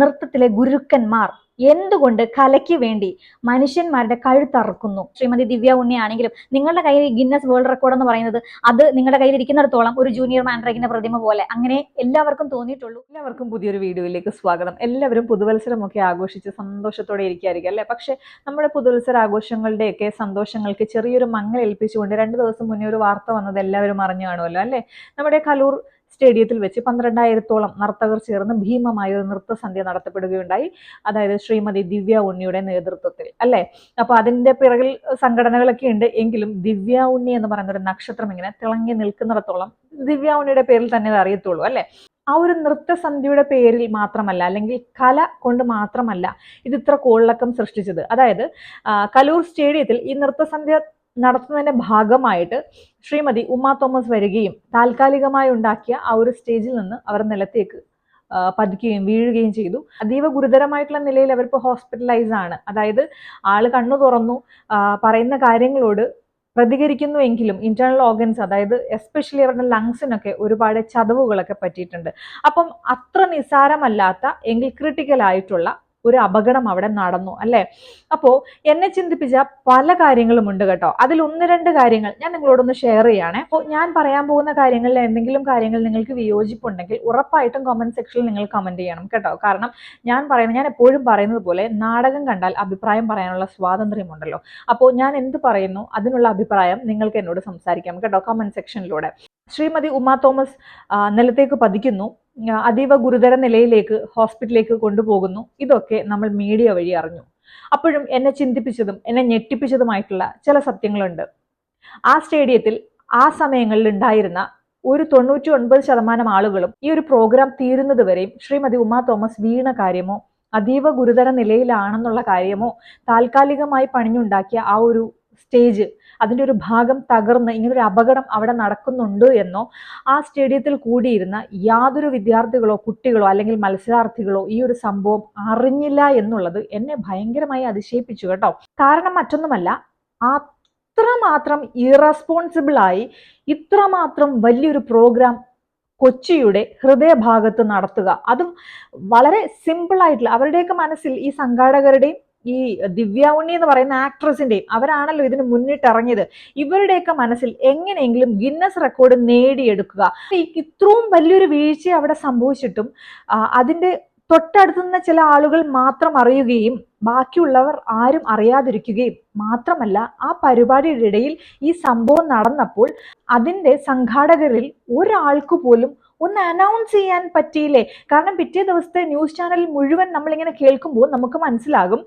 നൃത്തത്തിലെ ഗുരുക്കന്മാർ എന്തുകൊണ്ട് കലയ്ക്ക് വേണ്ടി മനുഷ്യന്മാരുടെ കഴുത്തറക്കുന്നു ശ്രീമതി ദിവ്യ ഉണ്ണിയാണെങ്കിലും നിങ്ങളുടെ കയ്യിൽ ഗിന്നസ് വേൾഡ് റെക്കോർഡ് എന്ന് പറയുന്നത് അത് നിങ്ങളുടെ കയ്യിൽ ഇരിക്കുന്നിടത്തോളം ഒരു ജൂനിയർ മാൻഡ്രേക്കിന്റെ പ്രതിമ പോലെ. അങ്ങനെ എല്ലാവർക്കും തോന്നിയിട്ടുള്ളൂ. എല്ലാവർക്കും പുതിയൊരു വീഡിയോയിലേക്ക് സ്വാഗതം. എല്ലാവരും പുതുവത്സരമൊക്കെ ആഘോഷിച്ച് സന്തോഷത്തോടെ ഇരിക്കുകയായിരിക്കും അല്ലേ? പക്ഷെ നമ്മുടെ പുതുവത്സര ആഘോഷങ്ങളുടെയൊക്കെ സന്തോഷങ്ങൾക്ക് ചെറിയൊരു മങ്ങൽ ഏൽപ്പിച്ചുകൊണ്ട് രണ്ട് ദിവസം മുന്നേ ഒരു വാർത്ത വന്നത് എല്ലാവരും അറിഞ്ഞു കാണുമല്ലോ അല്ലേ? നമ്മുടെ കലൂർ സ്റ്റേഡിയത്തിൽ വെച്ച് പന്ത്രണ്ടായിരത്തോളം നർത്തകർ ചേർന്ന് ഭീമമായ ഒരു നൃത്തസന്ധ്യ നടത്തപ്പെടുകയുണ്ടായി. അതായത് ശ്രീമതി ദിവ്യ ഉണ്ണിയുടെ നേതൃത്വത്തിൽ അല്ലെ? അപ്പൊ അതിന്റെ പിറകിൽ സംഘടനകളൊക്കെ ഉണ്ട്. എങ്കിലും ദിവ്യ ഉണ്ണി എന്ന് പറയുന്ന ഒരു നക്ഷത്രം ഇങ്ങനെ തിളങ്ങി നിൽക്കുന്നിടത്തോളം ദിവ്യ ഉണ്ണിയുടെ പേരിൽ തന്നെ അത് അറിയത്തുള്ളൂ അല്ലെ? ആ ഒരു നൃത്തസന്ധ്യയുടെ പേരിൽ മാത്രമല്ല അല്ലെങ്കിൽ കല കൊണ്ട് മാത്രമല്ല ഇത് ഇത്ര കോളിളക്കം സൃഷ്ടിച്ചത്. അതായത് കലൂർ സ്റ്റേഡിയത്തിൽ ഈ നൃത്തസന്ധ്യ നടത്തുന്നതിന്റെ ഭാഗമായിട്ട് ശ്രീമതി ഉമ്മ തോമസ് വരികയും താൽക്കാലികമായി ഉണ്ടാക്കിയ ആ ഒരു സ്റ്റേജിൽ നിന്ന് അവർ നിലത്തേക്ക് പതിക്കുകയും വീഴുകയും ചെയ്തു. അതീവ ഗുരുതരമായിട്ടുള്ള നിലയിൽ അവരിപ്പോൾ ഹോസ്പിറ്റലൈസ് ആണ്. അതായത് ആൾ കണ്ണു തുറന്നു പറയുന്ന കാര്യങ്ങളോട് പ്രതികരിക്കുന്നു എങ്കിലും ഇന്റേണൽ ഓർഗൻസ് അതായത് എസ്പെഷ്യലി അവരുടെ ലങ്സിനൊക്കെ ഒരുപാട് ചതവുകളൊക്കെ പറ്റിയിട്ടുണ്ട്. അപ്പം അത്ര നിസ്സാരമല്ലാത്ത എങ്കിൽ ക്രിട്ടിക്കൽ ആയിട്ടുള്ള ഒരു അപകടം അവിടെ നടന്നു അല്ലെ? അപ്പോ എന്നെ ചിന്തിപ്പിച്ച പല കാര്യങ്ങളും ഉണ്ട് കേട്ടോ. അതിൽ ഒന്ന് രണ്ട് കാര്യങ്ങൾ ഞാൻ നിങ്ങളോടൊന്ന് ഷെയർ ചെയ്യാണ്. അപ്പോൾ ഞാൻ പറയാൻ പോകുന്ന കാര്യങ്ങളിൽ എന്തെങ്കിലും കാര്യങ്ങൾ നിങ്ങൾക്ക് വിയോജിപ്പുണ്ടെങ്കിൽ ഉറപ്പായിട്ടും കമന്റ് സെക്ഷനിൽ നിങ്ങൾ കമന്റ് ചെയ്യണം കേട്ടോ. കാരണം ഞാൻ പറയുന്നത് ഞാൻ എപ്പോഴും പറയുന്നത് പോലെ നാടകം കണ്ടാൽ അഭിപ്രായം പറയാനുള്ള സ്വാതന്ത്ര്യമുണ്ടല്ലോ അപ്പോൾ ഞാൻ എന്ത് പറയുന്നു അതിനുള്ള അഭിപ്രായം നിങ്ങൾക്ക് എന്നോട് സംസാരിക്കാം കേട്ടോ കമന്റ് സെക്ഷനിലൂടെ ശ്രീമതി ഉമാ തോമസ് നിലത്തേക്ക് പതിക്കുന്നു. അതീവ ഗുരുതര നിലയിലേക്ക് ഹോസ്പിറ്റലിലേക്ക് കൊണ്ടുപോകുന്നു. ഇതൊക്കെ നമ്മൾ മീഡിയ വഴി അറിഞ്ഞു. അപ്പോഴും എന്നെ ചിന്തിപ്പിച്ചതും എന്നെ ഞെട്ടിപ്പിച്ചതുമായിട്ടുള്ള ചില സത്യങ്ങളുണ്ട്. ആ സ്റ്റേഡിയത്തിൽ ആ സമയങ്ങളിൽ ഉണ്ടായിരുന്ന ഒരു തൊണ്ണൂറ്റി ഒൻപത് ശതമാനം ആളുകളും ഈ ഒരു പ്രോഗ്രാം തീരുന്നത് വരെയും ശ്രീമതി ഉമാ തോമസ് വീണ കാര്യമോ അതീവ ഗുരുതര നിലയിലാണെന്നുള്ള കാര്യമോ താൽക്കാലികമായി പണിഞ്ഞുണ്ടാക്കിയ ആ ഒരു സ്റ്റേജ് അതിന്റെ ഒരു ഭാഗം തകർന്ന് ഇങ്ങനൊരു അപകടം അവിടെ നടക്കുന്നുണ്ട് എന്നോ ആ സ്റ്റേഡിയത്തിൽ കൂടിയിരുന്ന യാതൊരു വിദ്യാർത്ഥികളോ കുട്ടികളോ അല്ലെങ്കിൽ മത്സരാർത്ഥികളോ ഈ ഒരു സംഭവം അറിഞ്ഞില്ല എന്നുള്ളത് എന്നെ ഭയങ്കരമായി അതിശയിപ്പിച്ചു കേട്ടോ. കാരണം മറ്റൊന്നുമല്ല അത്രമാത്രം ഇറസ്പോൺസിബിൾ ആയി ഇത്രമാത്രം വലിയൊരു പ്രോഗ്രാം കൊച്ചിയുടെ ഹൃദയഭാഗത്ത് നടത്തുക. അതും വളരെ സിമ്പിൾ ആയിട്ടുള്ള അവരുടെയൊക്കെ മനസ്സിൽ ഈ സംഘാടകരുടെയും ഈ ദിവ്യ ഉണ്ണി എന്ന് പറയുന്ന ആക്ട്രസിന്റെയും അവരാണല്ലോ ഇതിന് മുന്നിട്ടിറങ്ങിയത്. ഇവരുടെയൊക്കെ മനസ്സിൽ എങ്ങനെയെങ്കിലും ഗിന്നസ് റെക്കോർഡ് നേടിയെടുക്കുക. ഇത്രയും വലിയൊരു വീഴ്ച അവിടെ സംഭവിച്ചിട്ടും അതിന്റെ തൊട്ടടുത്തുനിന്ന് ചില ആളുകൾ മാത്രം അറിയുകയും ബാക്കിയുള്ളവർ ആരും അറിയാതിരിക്കുകയും മാത്രമല്ല ആ പരിപാടിയുടെ ഇടയിൽ ഈ സംഭവം നടന്നപ്പോൾ അതിന്റെ സംഘാടകരിൽ ഒരാൾക്ക് പോലും ഒന്ന് അനൗൺസ് ചെയ്യാൻ പറ്റിയില്ലേ? കാരണം പിറ്റേ ദിവസത്തെ ന്യൂസ് ചാനൽ മുഴുവൻ നമ്മളിങ്ങനെ കേൾക്കുമ്പോൾ നമുക്ക് മനസ്സിലാകും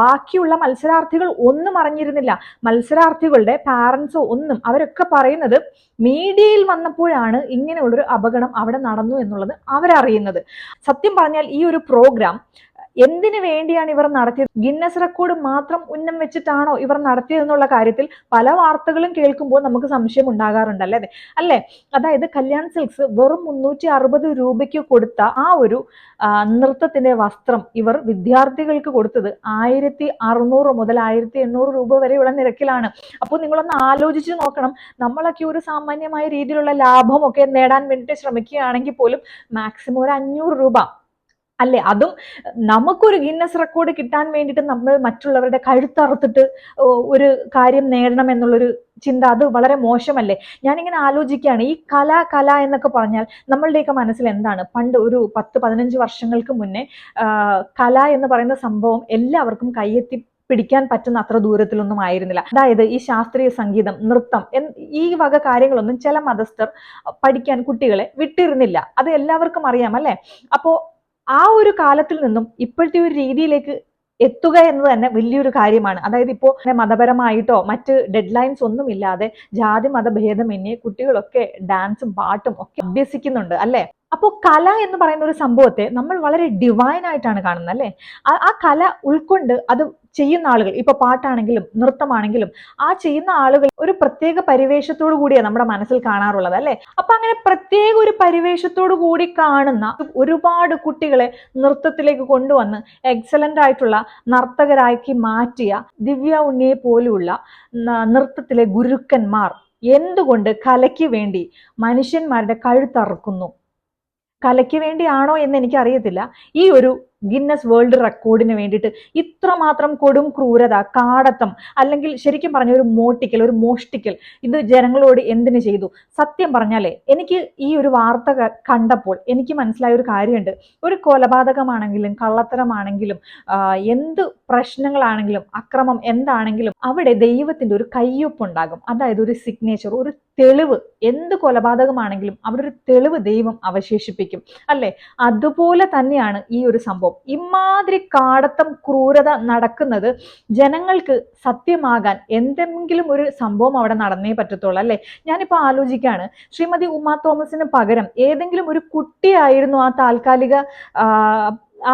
ബാക്കിയുള്ള മത്സരാർത്ഥികൾ ഒന്നും അറിഞ്ഞിരുന്നില്ല. മത്സരാർത്ഥികളുടെ പാരൻസോ ഒന്നും അവരൊക്കെ പറയുന്നത് മീഡിയയിൽ വന്നപ്പോഴാണ് ഇങ്ങനെയുള്ളൊരു അപകടം അവിടെ നടന്നു എന്നുള്ളത് അവരറിയുന്നത്. സത്യം പറഞ്ഞാൽ ഈ ഒരു പ്രോഗ്രാം എന്തിനു വേണ്ടിയാണ് ഇവർ നടത്തിയത്? ഗിന്നസ് റെക്കോർഡ് മാത്രം ഉന്നം വെച്ചിട്ടാണോ ഇവർ നടത്തിയതെന്നുള്ള കാര്യത്തിൽ പല വാർത്തകളും കേൾക്കുമ്പോൾ നമുക്ക് സംശയം ഉണ്ടാകാറുണ്ട് അല്ലേ? അല്ലേ? അതായത് കല്യാൺ സിൽക്സ് വെറും മുന്നൂറ്റി അറുപത് രൂപയ്ക്ക് കൊടുത്ത ആ ഒരു നൃത്തത്തിന്റെ വസ്ത്രം ഇവർ വിദ്യാർത്ഥികൾക്ക് കൊടുത്തത് ആയിരത്തി അറുന്നൂറ് മുതൽ ആയിരത്തി എണ്ണൂറ് രൂപ വരെയുള്ള നിരക്കിലാണ്. അപ്പോൾ നിങ്ങളൊന്ന് ആലോചിച്ച് നോക്കണം. നമ്മളൊക്കെ ഒരു സാമാന്യമായ രീതിയിലുള്ള ലാഭമൊക്കെ നേടാൻ വേണ്ടിയിട്ട് ശ്രമിക്കുകയാണെങ്കിൽ പോലും മാക്സിമം ഒരു അഞ്ഞൂറ് രൂപ അല്ലേ? അതും നമുക്കൊരു ഗിന്നസ് റെക്കോർഡ് കിട്ടാൻ വേണ്ടിയിട്ട് നമ്മൾ മറ്റുള്ളവരുടെ കഴുത്തറുത്തിട്ട് ഒരു കാര്യം നേടണം എന്നുള്ളൊരു ചിന്ത അത് വളരെ മോശമല്ലേ? ഞാനിങ്ങനെ ആലോചിക്കുകയാണ്. ഈ കല കല എന്നൊക്കെ പറഞ്ഞാൽ നമ്മളുടെയൊക്കെ മനസ്സിൽ എന്താണ്? പണ്ട് ഒരു പത്ത് പതിനഞ്ച് വർഷങ്ങൾക്ക് മുന്നേ കല എന്ന് പറയുന്ന സംഭവം എല്ലാവർക്കും കയ്യെത്തി പിടിക്കാൻ പറ്റുന്ന അത്ര ദൂരത്തിലൊന്നും ആയിരുന്നില്ല. അതായത് ഈ ശാസ്ത്രീയ സംഗീതം നൃത്തം ഈ വക കാര്യങ്ങളൊന്നും ചില മതസ്ഥർ പഠിക്കാൻ കുട്ടികളെ വിട്ടിരുന്നില്ല. അത് എല്ലാവർക്കും അറിയാം അല്ലേ? അപ്പോ ആ ഒരു കാലത്തിൽ നിന്നും ഇപ്പോഴത്തെ ഒരു രീതിയിലേക്ക് എത്തുക എന്ന് തന്നെ വലിയൊരു കാര്യമാണ്. അതായത് ഇപ്പോൾ മതപരമായിട്ടോ മറ്റ് ഡെഡ് ലൈൻസ് ഒന്നും ഇല്ലാതെ ജാതി മതഭേദമന്യേ കുട്ടികളൊക്കെ ഡാൻസും പാട്ടും ഒക്കെ അഭ്യസിക്കുന്നുണ്ട് അല്ലേ? അപ്പോൾ കല എന്ന് പറയുന്ന ഒരു സംഭവത്തെ നമ്മൾ വളരെ ഡിവൈൻ ആയിട്ടാണ് കാണുന്നത് അല്ലേ? ആ കല ഉൾക്കൊണ്ട് അത് ചെയ്യുന്ന ആളുകൾ ഇപ്പൊ പാട്ടാണെങ്കിലും നൃത്തമാണെങ്കിലും ആ ചെയ്യുന്ന ആളുകൾ ഒരു പ്രത്യേക പരിവേഷത്തോടു കൂടിയാണ് നമ്മുടെ മനസ്സിൽ കാണാറുള്ളത് അല്ലെ? അപ്പൊ അങ്ങനെ പ്രത്യേക ഒരു പരിവേഷത്തോടു കൂടി കാണുന്ന ഒരുപാട് കുട്ടികളെ നൃത്തത്തിലേക്ക് കൊണ്ടുവന്ന് എക്സലന്റ് ആയിട്ടുള്ള നർത്തകരാക്കി മാറ്റിയ ദിവ്യ ഉണ്ണിയെ പോലെയുള്ള നൃത്തത്തിലെ ഗുരുക്കന്മാർ എന്തുകൊണ്ട് കലയ്ക്ക് വേണ്ടി മനുഷ്യന്മാരുടെ കഴുത്തറക്കുന്നു? കലയ്ക്ക് വേണ്ടിയാണോ എന്ന് എനിക്കറിയത്തില്ല. ഈ ഒരു ഗിന്നസ് വേൾഡ് റെക്കോർഡിന് വേണ്ടിയിട്ട് ഇത്രമാത്രം കൊടും ക്രൂരത കാടത്തം അല്ലെങ്കിൽ ശരിക്കും പറഞ്ഞ ഒരു മോട്ടിക്കൽ ഒരു മോഷ്ടിക്കൽ ഇത് ജനങ്ങളോട് എന്തിനു ചെയ്തു? സത്യം പറഞ്ഞാലേ എനിക്ക് ഈ ഒരു വാർത്ത കണ്ടപ്പോൾ എനിക്ക് മനസ്സിലായ ഒരു കാര്യമുണ്ട്. ഒരു കൊലപാതകമാണെങ്കിലും കള്ളത്തരമാണെങ്കിലും എന്ത് പ്രശ്നങ്ങളാണെങ്കിലും അക്രമം എന്താണെങ്കിലും അവിടെ ദൈവത്തിന്റെ ഒരു കയ്യൊപ്പുണ്ടാകും. അതായത് ഒരു സിഗ്നേച്ചർ ഒരു തെളിവ്. എന്ത് കൊലപാതകമാണെങ്കിലും അവിടെ ഒരു തെളിവ് ദൈവം അവശേഷിപ്പിക്കും. അല്ലേ? അതുപോലെ തന്നെയാണ് ഈ ഒരു സംഭവം. ഇമാതിരി കാടത്തം ക്രൂരത നടക്കുന്നത് ജനങ്ങൾക്ക് സത്യമാകാൻ എന്തെങ്കിലും ഒരു സംഭവം അവിടെ നടന്നേ പറ്റത്തുള്ളൂ അല്ലെ? ഞാനിപ്പോൾ ആലോചിക്കുകയാണ് ശ്രീമതി ഉമ്മ തോമസിന് പകരം ഏതെങ്കിലും ഒരു കുട്ടിയായിരുന്നു ആ താൽക്കാലിക ആ,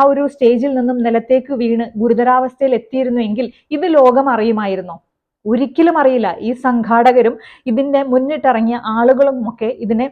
ഒരു സ്റ്റേജിൽ നിന്നും നിലത്തേക്ക് വീണ് ഗുരുതരാവസ്ഥയിൽ എത്തിയിരുന്നുവെങ്കിൽ ഇത് ലോകം അറിയുമായിരുന്നോ? ഒരിക്കലും അറിയില്ല. ഈ സംഘാടകരും ഇതിന്റെ മുന്നിട്ടിറങ്ങിയ ആളുകളും ഒക്കെ ഇതിനെ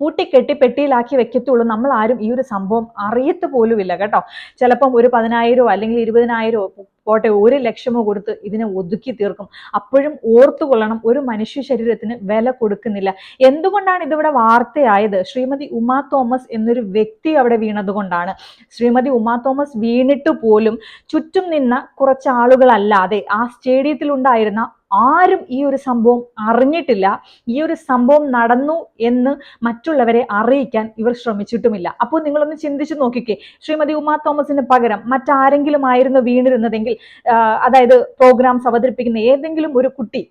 പൂട്ടിക്കെട്ടി പെട്ടിയിലാക്കി വെക്കത്തുള്ളൂ. നമ്മൾ ആരും ഈ ഒരു സംഭവം അറിയത്ത് പോലുമില്ല കേട്ടോ. ചിലപ്പം ഒരു പതിനായിരമോ അല്ലെങ്കിൽ ഇരുപതിനായിരമോ പോട്ടെ ഒരു ലക്ഷമോ കൊടുത്ത് ഇതിനെ ഒതുക്കി തീർക്കും. അപ്പോഴും ഓർത്തുകൊള്ളണം ഒരു മനുഷ്യ ശരീരത്തിന് വില കൊടുക്കുന്നില്ല. എന്തുകൊണ്ടാണ് ഇതിവിടെ വാർത്തയായത്? ശ്രീമതി ഉമാ തോമസ് എന്നൊരു വ്യക്തി അവിടെ വീണതുകൊണ്ടാണ്. ശ്രീമതി ഉമാ തോമസ് വീണിട്ട് പോലും ചുറ്റും നിന്ന കുറച്ച് ആളുകളല്ലാതെ ആ സ്റ്റേഡിയത്തിൽ ഉണ്ടായിരുന്ന ആരും ഈ ഒരു സംഭവം അറിഞ്ഞിട്ടില്ല. ഈ ഒരു സംഭവം നടന്നു എന്ന് മറ്റുള്ളവരെ അറിയിക്കാൻ ഇവർ ശ്രമിച്ചിട്ടുമില്ല. അപ്പോൾ നിങ്ങളൊന്ന് ചിന്തിച്ചു നോക്കിക്കേ. ശ്രീമതി ഉമാ തോമസിന് പകരം മറ്റാരെങ്കിലും ആയിരുന്നു വീണിരുന്നതെങ്കിൽ അതായത് പ്രോഗ്രാംസ് അവതരിപ്പിക്കുന്ന ഏതെങ്കിലും ഒരു കുട്ടി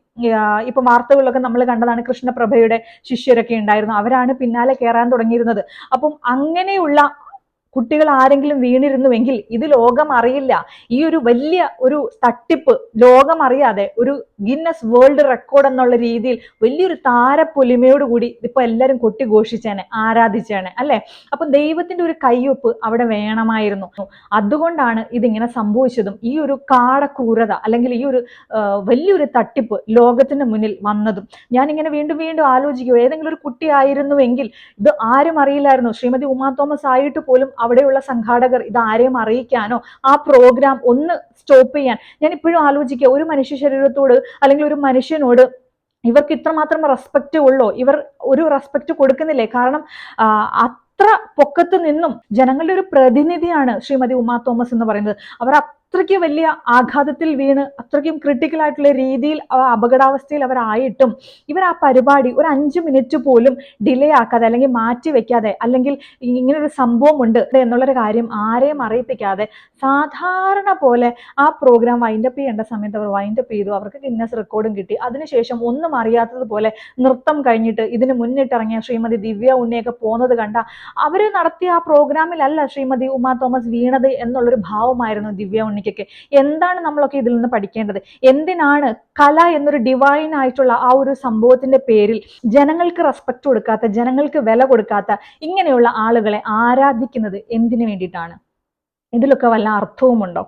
ഇപ്പൊ വാർത്തകളിലൊക്കെ നമ്മൾ കണ്ടതാണ് കൃഷ്ണപ്രഭയുടെ ശിഷ്യരൊക്കെ ഉണ്ടായിരുന്നു. അവരാണ് പിന്നാലെ കയറാൻ തുടങ്ങിയിരുന്നത്. അപ്പം അങ്ങനെയുള്ള കുട്ടികൾ ആരെങ്കിലും വീണിരുന്നുവെങ്കിൽ ഇത് ലോകം അറിയില്ല. ഈ ഒരു വലിയ ഒരു തട്ടിപ്പ് ലോകം അറിയാതെ ഒരു ഗിന്നസ് വേൾഡ് റെക്കോർഡ് എന്നുള്ള രീതിയിൽ വലിയൊരു താരപ്പൊലിമയോട് കൂടി ഇപ്പൊ എല്ലാവരും കൊട്ടിഘോഷിച്ചേനെ ആരാധിച്ചേനെ അല്ലെ? അപ്പൊ ദൈവത്തിന്റെ ഒരു കയ്യൊപ്പ് അവിടെ വേണമായിരുന്നു. അതുകൊണ്ടാണ് ഇതിങ്ങനെ സംഭവിച്ചതും. ഈ ഒരു കാടക്രൂരത അല്ലെങ്കിൽ ഈ ഒരു വലിയൊരു തട്ടിപ്പ് ലോകത്തിന്റെ മുന്നിൽ വന്നതും. ഞാനിങ്ങനെ വീണ്ടും വീണ്ടും ആലോചിക്കുക ഏതെങ്കിലും ഒരു കുട്ടിയായിരുന്നുവെങ്കിൽ ഇത് ആരും അറിയില്ലായിരുന്നു. ശ്രീമതി ഉമാ തോമസ് ആയിട്ട് പോലും അവിടെയുള്ള സംഘാടകർ ഇത് ആരെയും അറിയിക്കാനോ ആ പ്രോഗ്രാം ഒന്ന് സ്റ്റോപ്പ് ചെയ്യാൻ. ഞാൻ ഇപ്പോഴും ആലോചിക്കുക ഒരു മനുഷ്യ ശരീരത്തോട് അല്ലെങ്കിൽ ഒരു മനുഷ്യനോട് ഇവർക്ക് ഇത്രമാത്രം റെസ്പെക്റ്റ് ഉള്ളോ? ഇവർ ഒരു റെസ്പെക്റ്റ് കൊടുക്കുന്നില്ലേ? കാരണം അത്ര പൊക്കത്ത് നിന്നും ജനങ്ങളുടെ ഒരു പ്രതിനിധിയാണ് ശ്രീമതി ഉമാ തോമസ് എന്ന് പറയുന്നത്. അവർ അത്രയ്ക്ക് വലിയ ആഘാതത്തിൽ വീണ് അത്രയ്ക്കും ക്രിട്ടിക്കൽ ആയിട്ടുള്ള രീതിയിൽ അപകടാവസ്ഥയിൽ അവരായിട്ടും ഇവർ ആ പരിപാടി ഒരു അഞ്ച് മിനിറ്റ് പോലും ഡിലേ ആക്കാതെ അല്ലെങ്കിൽ മാറ്റി വെക്കാതെ അല്ലെങ്കിൽ ഇങ്ങനെ ഒരു സംഭവം ഉണ്ട് എന്നുള്ളൊരു കാര്യം ആരെയും അറിയിപ്പിക്കാതെ സാധാരണ പോലെ ആ പ്രോഗ്രാം വൈൻഡപ്പ് ചെയ്യേണ്ട സമയത്ത് അവർ വൈൻഡപ്പ് ചെയ്തു അവർക്ക് ഗിന്നസ് റെക്കോർഡും കിട്ടി. അതിനുശേഷം ഒന്നും അറിയാത്തതുപോലെ നൃത്തം കഴിഞ്ഞിട്ട് ഇതിന് മുന്നിട്ടിറങ്ങിയ ശ്രീമതി ദിവ്യ ഉണ്ണിയൊക്കെ പോകുന്നത് കണ്ട അവർ നടത്തിയ ആ പ്രോഗ്രാമിലല്ല ശ്രീമതി ഉമാ തോമസ് വീണത് എന്നുള്ളൊരു ഭാവമായിരുന്നു ദിവ്യ ഉണ്ണിക്കൊക്കെ എന്താണ് നമ്മളൊക്കെ ഇതിൽ നിന്ന് പഠിക്കേണ്ടത്? എന്തിനാണ് കല എന്നൊരു ഡിവൈൻ ആയിട്ടുള്ള ആ ഒരു സംഭവത്തിന്റെ പേരിൽ ജനങ്ങൾക്ക് റെസ്പെക്ട് കൊടുക്കാത്ത ജനങ്ങൾക്ക് വില കൊടുക്കാത്ത ഇങ്ങനെയുള്ള ആളുകളെ ആരാധിക്കുന്നത് എന്തിനു വേണ്ടിയിട്ടാണ്? ഇതിലൊക്കെ വല്ല അർത്ഥവുമുണ്ടോ?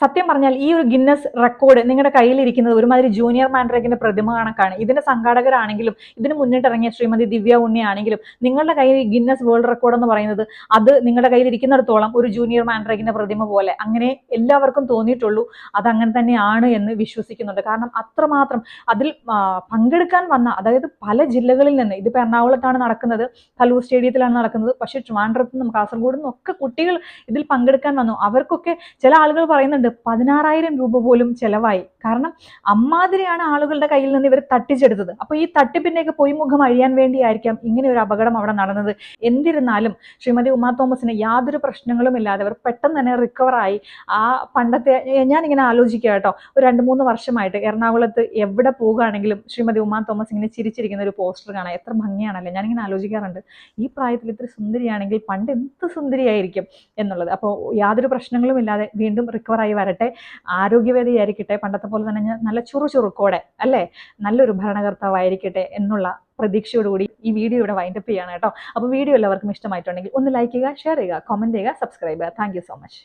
സത്യം പറഞ്ഞാൽ ഈ ഒരു ഗിന്നസ് റെക്കോർഡ് നിങ്ങളുടെ കയ്യിലിരിക്കുന്നത് ഒരുമാതിരി ജൂനിയർ മാൻഡ്രേക്കിന്റെ പ്രതിമ കണക്കാണ്. ഇതിന്റെ സംഘാടകരാണെങ്കിലും ഇതിന് മുന്നിട്ടിറങ്ങിയ ശ്രീമതി ദിവ്യ ഉണ്ണിയാണെങ്കിലും നിങ്ങളുടെ കയ്യിൽ ഗിന്നസ് വേൾഡ് റെക്കോർഡ് എന്ന് പറയുന്നത് അത് നിങ്ങളുടെ കയ്യിൽ ഇരിക്കുന്നിടത്തോളം ഒരു ജൂനിയർ മാൻഡ്രേക്കിന്റെ പ്രതിമ പോലെ അങ്ങനെ എല്ലാവർക്കും തോന്നിയിട്ടുള്ളൂ. അത് അങ്ങനെ തന്നെയാണ് എന്ന് വിശ്വസിക്കുന്നുണ്ട്. കാരണം അത്രമാത്രം അതിൽ പങ്കെടുക്കാൻ വന്ന അതായത് പല ജില്ലകളിൽ നിന്ന് ഇതിപ്പോൾ എറണാകുളത്താണ് നടക്കുന്നത് കലൂർ സ്റ്റേഡിയത്തിലാണ് നടക്കുന്നത് പക്ഷേ ട്രിവാൻഡ്രത്ത് നിന്നും കാസർഗോഡ് നിന്നും ഒക്കെ കുട്ടികൾ ഇതിൽ പങ്കെടുക്കാൻ വന്നു. അവർക്കൊക്കെ ചില ആളുകൾ പറയുന്നുണ്ട് പതിനാറായിരം രൂപ പോലും ചെലവായി. കാരണം അമ്മാതിരിയാണ് ആളുകളുടെ കയ്യിൽ നിന്ന് ഇവർ തട്ടിച്ചെടുത്തത്. അപ്പൊ ഈ തട്ടിപ്പിന്റെയൊക്കെ പൊയ്മുഖം അഴിയാൻ വേണ്ടിയായിരിക്കാം ഇങ്ങനെ ഒരു അപകടം അവിടെ നടന്നത്. എന്നിരുന്നാലും ശ്രീമതി ഉമാ തോമസിന് യാതൊരു പ്രശ്നങ്ങളും ഇല്ലാതെ അവർ പെട്ടെന്ന് തന്നെ റിക്കവറായി ആ പണ്ടത്തെ ഞാൻ ഇങ്ങനെ ആലോചിക്കുക കേട്ടോ. ഒരു രണ്ട് മൂന്ന് വർഷമായിട്ട് എറണാകുളത്ത് എവിടെ പോകുകയാണെങ്കിലും ശ്രീമതി ഉമാ തോമസ് ഇങ്ങനെ ചിരിച്ചിരിക്കുന്ന ഒരു പോസ്റ്റർ കാണാം എത്ര ഭംഗിയാണല്ലേ? ഞാനിങ്ങനെ ആലോചിക്കാറുണ്ട്. ഈ പ്രായത്തിൽ ഇത്ര സുന്ദരിയാണെങ്കിൽ പണ്ട് എന്ത് സുന്ദരിയായിരിക്കും എന്നുള്ളത്. അപ്പോൾ യാതൊരു പ്രശ്നങ്ങളും ഇല്ലാതെ വീണ്ടും റിക്കവറായി വരട്ടെ. ആരോഗ്യവേദിയായിരിക്കട്ടെ പണ്ടത്തെ പോലെ തന്നെ നല്ല ചുറുചുറുക്കോടെ അല്ലേ? നല്ലൊരു ഭരണകർത്താവായിരിക്കട്ടെ എന്നുള്ള പ്രതീക്ഷയോടുകൂടി ഈ വീഡിയോ ഇവിടെ വൈൻഡപ്പ് ചെയ്യാണ് കേട്ടോ. അപ്പോൾ വീഡിയോ എല്ലാവർക്കും ഇഷ്ടമായിട്ടുണ്ടെങ്കിൽ ഒന്ന് ലൈക്ക് ചെയ്യുക ഷെയർ ചെയ്യുക കമന്റ് ചെയ്യുക സബ്സ്ക്രൈബ് ചെയ്യുക. Thank so much